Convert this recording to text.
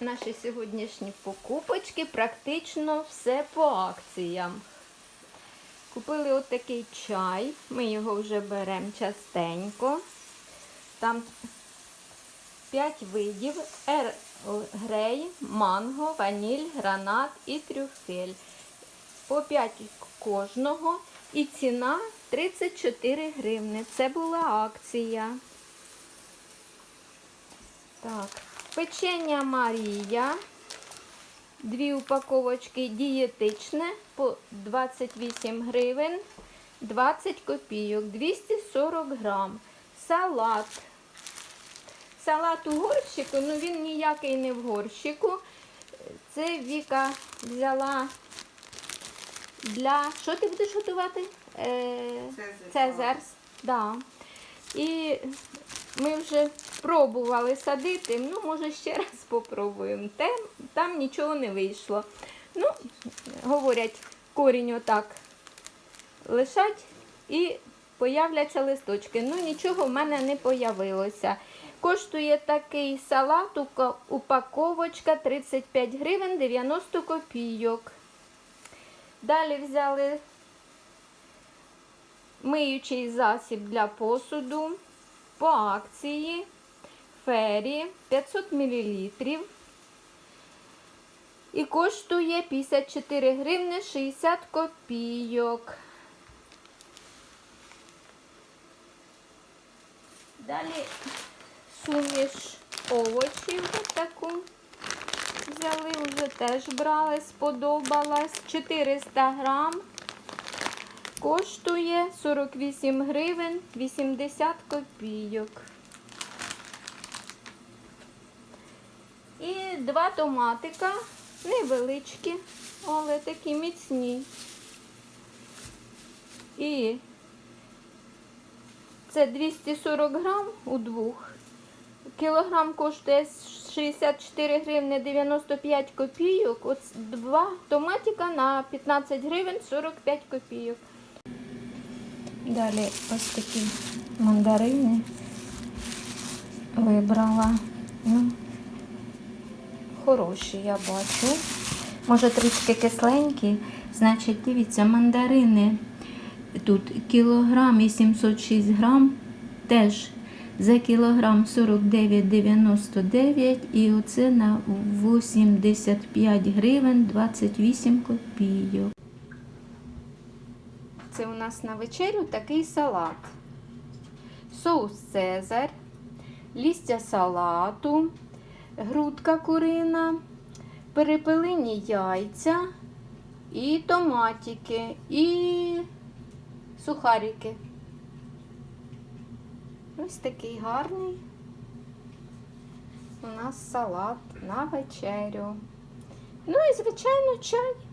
наші сьогоднішні покупочки практично все по акціям. Купили отакий чай, ми його вже беремо частенько. Там 5 видів: Ерл Грей, манго, ваніль, гранат і трюфель. По 5 кожного. І ціна 34 гривни. Це була акція. Так, печення Марія. Дві упаковочки дієтичне по 28 гривень 20 копійок, 240 грам. Салат. Салат у горщику, ну він ніякий не в горщику. Це Віка взяла для. Що ти будеш готувати? Е, Цезар. Цезарс. Да. І ми вже пробували садити, ну, може, ще раз попробуємо. Те, там нічого не вийшло. Ну, говорять, корінь отак лишать і появляться листочки. Ну, нічого в мене не появилося. Коштує такий салат, упаковочка 35 гривень 90 копійок. Далі взяли миючий засіб для посуду по акції Фері 500 мл. І коштує 54 гривни 60 копійок. Далі суміш овочів таку взяли, вже теж брали, сподобалась. 400 грам. Коштує 48 гривень 80 копійок. І два томатика невеличкі, але такі міцні. І це 240 грам у двох. Кілограм коштує 64 гривни 95 копійок. От два томатика на 15 гривень 45 копійок. Далі ось такі мандарини вибрала. Ну, хороші, я бачу. Може трішки кисленькі. Значить, дивіться, мандарини тут кілограм і 706 грам. Теж за кілограм 49,99 і оце на 85 гривень 28 копійок. Це у нас на вечерю такий салат. Соус Цезар, лістя салату, грудка курина, перепелині яйця і томатики, і сухарики. Ось такий гарний у нас салат на вечерю. Ну і, звичайно, чай.